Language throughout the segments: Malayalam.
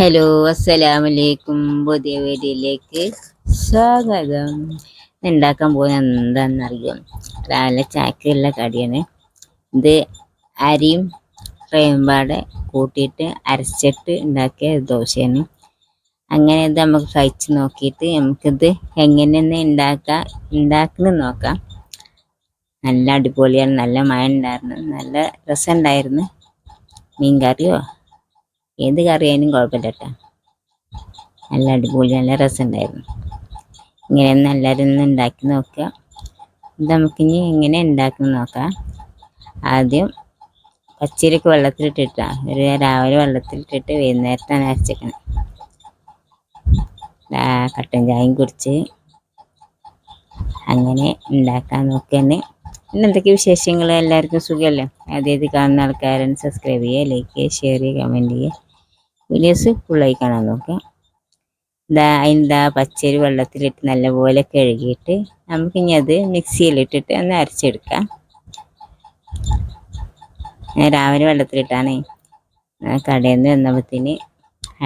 ഹലോ അസ്സലാമലൈക്കും. പുതിയ വീഡിയോയിലേക്ക് സ്വാഗതം. ഉണ്ടാക്കാൻ പോകുന്ന എന്താണെന്നറിയാം രാവിലെ ചാക്കുള്ള കടിയാണ്. ഇത് അരിയും റേമ്പാടെ കൂട്ടിയിട്ട് അരച്ചിട്ട് ഉണ്ടാക്കിയ ദോശയാണ്. അങ്ങനെ ഇത് നമുക്ക് കഴിച്ച് നോക്കിയിട്ട് നമുക്കിത് എങ്ങനെയെന്ന് ഉണ്ടാക്കാം ഉണ്ടാക്കുന്നത് നോക്കാം. നല്ല അടിപൊളിയാണ് നല്ല മഴ ഉണ്ടായിരുന്നു നല്ല രസം ഉണ്ടായിരുന്നു മീൻ കറിയോ ഏത് കറിയായാലും കുഴപ്പമില്ല കേട്ടോ നല്ല അടിപൊളി നല്ല രസമുണ്ടായിരുന്നു. ഇങ്ങനെ എല്ലാവരും ഒന്ന് ഉണ്ടാക്കി നോക്കുക. ഇത് നമുക്കിനി എങ്ങനെ ഉണ്ടാക്കുന്ന നോക്കാം. ആദ്യം പച്ചരിക്ക് വെള്ളത്തിലിട്ടിട്ടാ. ഒരു രാവിലെ വെള്ളത്തിലിട്ടിട്ട് വൈകുന്നേരത്താണ് അരച്ചേക്കണം. കട്ടൻ ചായയും കുടിച്ച് അങ്ങനെ ഉണ്ടാക്കാൻ നോക്കുകയാണ്. പിന്നെ എന്തൊക്കെ വിശേഷങ്ങൾ? എല്ലാവർക്കും സുഖമല്ലേ? അതേത് കാണുന്ന ആൾക്കാരൻ സബ്സ്ക്രൈബ് ചെയ്യുക ലൈക്ക് ചെയ്യുക ഷെയർ ചെയ്യുക കമന്റ് ചെയ്യുക. വീഡിയോസ് ഫുള്ളായി കാണാൻ നോക്കാം ഇതാ അതിന്റെ പച്ചരി വെള്ളത്തിലിട്ട് നല്ലപോലെ കഴുകിയിട്ട് നമുക്കിനി അത് മിക്സിയിലിട്ടിട്ട് ഒന്ന് അരച്ചെടുക്കാം. രാവിലെ വെള്ളത്തിലിട്ടാണ് കടയിൽ നിന്ന് വന്നപ്പോഴത്തേന്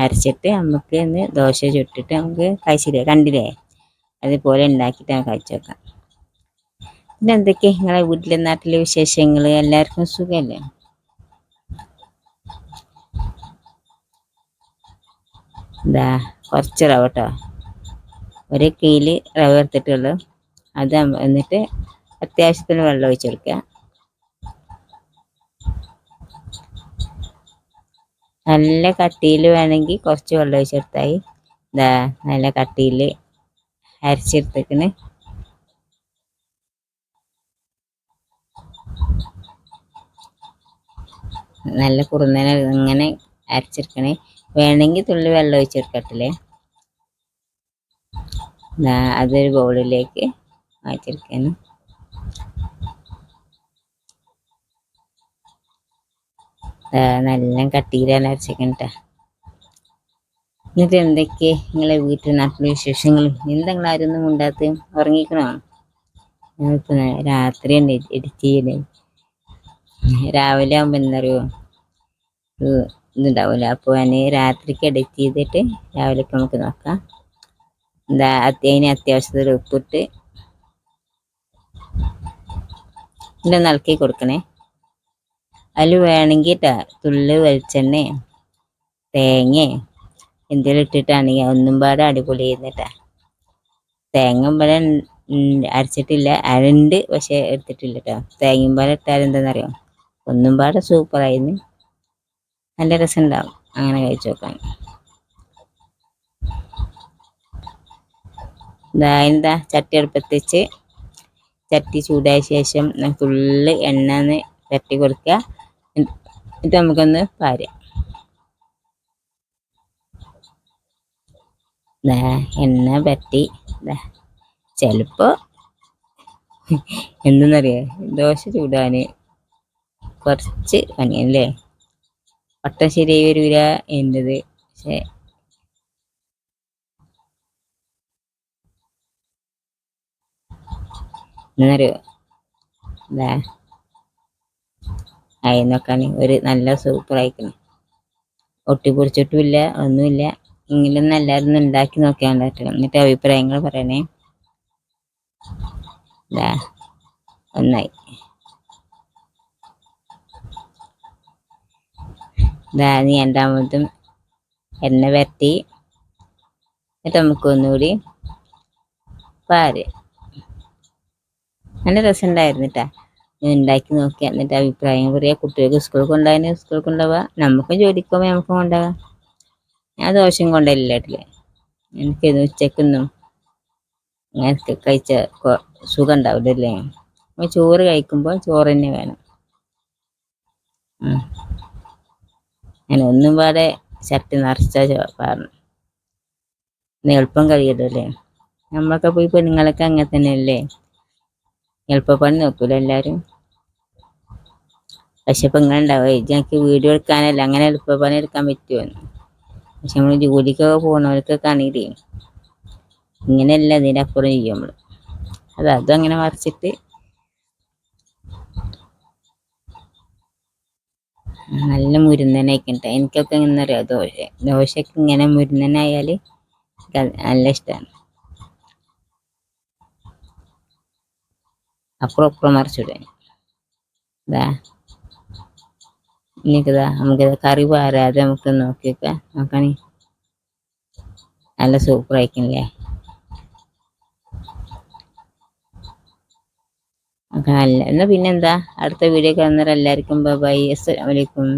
അരച്ചിട്ട് നമുക്ക് ഒന്ന് ദോശ ചുട്ടിട്ട് നമുക്ക് കഴിച്ചില്ലേ? കണ്ടില്ലേ? അതുപോലെ ഉണ്ടാക്കിയിട്ട് നമുക്ക് കഴിച്ചു വെക്കാം പിന്നെ എന്തൊക്കെയാണ് നിങ്ങളെ വീട്ടിലെ നാട്ടിലെ വിശേഷങ്ങൾ എല്ലാവർക്കും സുഖമല്ലേ എന്താ കുറച്ച് റവ കേട്ടോ ഒരു കീൽ റവ എടുത്തിട്ടുള്ളൂ. അത് എന്നിട്ട് അത്യാവശ്യത്തിന് വെള്ളം ഒഴിച്ചു കൊടുക്കുക. നല്ല കട്ടിയിൽ വേണമെങ്കിൽ കുറച്ച് വെള്ളം ഒഴിച്ചെടുത്തായി ഇതാ നല്ല കട്ടിയിൽ അരച്ചെടുത്തേക്കണ്. നല്ല കുറുന്നനെ ഇങ്ങനെ അരച്ചെടുക്കണേ. വേണമെങ്കിൽ തുള്ളി വെള്ളം ഒഴിച്ചെടുക്കട്ടില്ലേ അതൊരു ബൗളിലേക്ക് മാറ്റിയെടുക്കാനും നല്ല കട്ടിയിലാണ് അരച്ചേക്കണ എന്നിട്ട് എന്തൊക്കെ നിങ്ങളെ വീട്ടിൽ നാട്ടിലെ വിശേഷങ്ങൾ? എന്തെങ്കിലും ആരൊന്നും ഉണ്ടാത്ത ഉറങ്ങിക്കണോ? രാത്രി ഉണ്ട് എഡിറ്റ് ചെയ്യലേ രാവിലെ ആകുമ്പോൾ എന്നറിയോ ഇതുണ്ടാവില്ല അപ്പോൾ ഞാൻ രാത്രിക്ക് എഡിറ്റ് ചെയ്തിട്ട് രാവിലേക്ക് നമുക്ക് നോക്കാം. എന്താ അതിന് അത്യാവശ്യത്തിൽ ഉപ്പിട്ട് ഇന്നെ നൽകി കൊടുക്കണേ. അതിൽ വേണമെങ്കിൽ തുള്ളി വെളിച്ചെണ്ണ തേങ്ങ എന്തെങ്കിലും ഇട്ടിട്ടാണെങ്കിൽ ഒന്നും പാടെ അടിപൊളി ചെയ്യുന്നിട്ടാ തേങ്ങ പോലെ അരച്ചിട്ടില്ല. അരണ്ട് പക്ഷേ എടുത്തിട്ടില്ല കേട്ടോ തേങ്ങയും പാടെ ഇട്ടാൽ എന്താണെന്നറിയാം ഒന്നും പാടെ സൂപ്പറായിരുന്നു നല്ല രസമുണ്ടാവും അങ്ങനെ കഴിച്ചു നോക്കാൻ. ഇതാ എന്താ ചട്ടി അടുപ്പത്തിച്ച് ചട്ടി ചൂടായ ശേഷം ഫുള്ള് എണ്ണ തട്ടി കൊടുക്കുക എന്നിട്ട് നമുക്കൊന്ന് പാരാം. എണ്ണ പറ്റി ചിലപ്പോൾ എന്തെന്നറിയ? ദോശ ചൂടാൻ കുറച്ച് പണിയല്ലേ? വട്ടം ശരിയായി വരൂല എന്റെത് പക്ഷേ എന്നറിയോ അല്ലേ അയിന്നൊക്കെയാണ് ഒരു നല്ല സൂപ്പർ ആയിക്കണ്. ഒട്ടിപ്പൊടിച്ചിട്ടുമില്ല ഒന്നുമില്ല. എങ്കിലും എല്ലാവരും ഉണ്ടാക്കി നോക്കിയാൽ ഉണ്ടാക്കണം എന്നിട്ട് അഭിപ്രായങ്ങൾ പറയണേ. ഒന്നായി. ഇതാ രണ്ടാമതും എണ്ണ വരട്ടി എന്നിട്ട് നമുക്ക് ഒന്നുകൂടി പാര്. നല്ല രസം ഉണ്ടായിരുന്നിട്ടാ ഉണ്ടാക്കി നോക്കിയാൽ എന്നിട്ട് അഭിപ്രായം പറയാ. കുട്ടികൾക്ക് സ്കൂളിൽ കൊണ്ടുപോകാൻ സ്കൂളിൽ കൊണ്ടുപോവാ. നമുക്കും ജോലിക്ക് പോകുമ്പോൾ നമുക്കും കൊണ്ടുപോകാം. ഞാൻ ദോഷം കൊണ്ടല്ലേട്ടില്ലേ എനിക്ക് ഉച്ചക്കൊന്നും അങ്ങനെ കഴിച്ച സുഖം ഉണ്ടാവില്ലല്ലേ ചോറ് കഴിക്കുമ്പോൾ ചോറ് തന്നെ വേണം. ഞാൻ ഒന്നും പാടെ ചട്ടി നിറച്ച പറഞ്ഞു എളുപ്പം കഴിയല്ലോ നമ്മളൊക്കെ പോയി പെണ്ണുങ്ങളൊക്കെ അങ്ങനെ തന്നെയല്ലേ? എളുപ്പപ്പണി നോക്കൂല എല്ലാവരും പക്ഷെ ഇപ്പം ഇങ്ങനെ ഉണ്ടാവുക എനിക്ക് വീഡിയോ എടുക്കാനല്ല അങ്ങനെ എളുപ്പപ്പണി എടുക്കാൻ പറ്റുമോ പക്ഷെ നമ്മൾ ജോലിക്കൊക്കെ പോകുന്നവർക്കൊക്കെ ആണെങ്കിൽ ഇങ്ങനെയല്ല ഇതിന്റെ അപ്പുറം ചെയ്യും നമ്മൾ അത് അതും അങ്ങനെ മറിച്ചിട്ട് നല്ല മുരുന്നനായിക്കട്ടെ എനിക്കൊക്കെ അറിയാം ദോശ ദോശക്ക് ഇങ്ങനെ മുരുന്നനായാൽ നല്ല ഇഷ്ടമാണ് അപ്പുറം അപ്പുറം മറിച്ചിടാൻ ഇതാ ഇനിക്കിതാ നമുക്കിത് കറി പാരാതെ നമുക്ക് നോക്കിയൊക്കെ. നോക്കണേ. നല്ല സൂപ്പർ ആയിക്കണില്ലേ ഒക്കെ എന്നാൽ എന്നാ പിന്നെന്താ അടുത്ത വീഡിയോ കാണുന്നവരെല്ലാവർക്കും ബൈ അസ്സലാമലൈക്കും